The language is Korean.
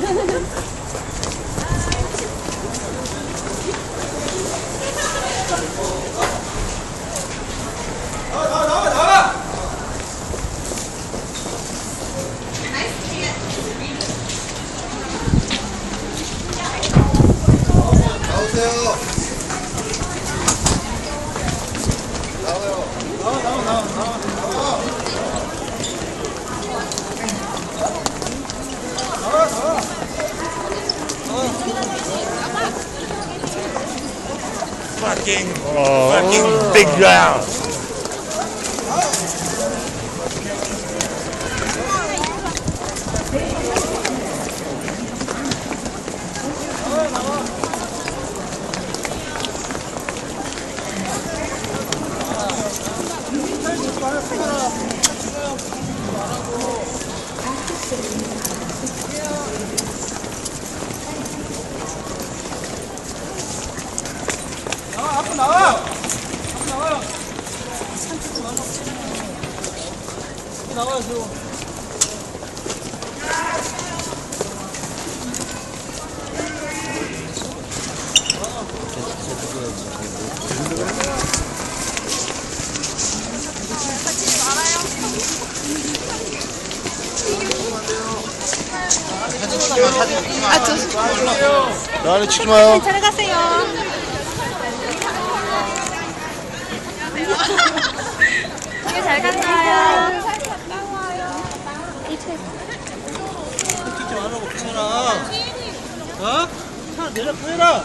哈哈哈。Fucking, fucking big round. 나와 앞으 로 나와 앞으로 나와요 앞으로 나와요 지금 나를 치지 마요. 들어가세요. 이게 잘 갔나요? 찍지 말라고 괜찮아 어? 차 내려 보여라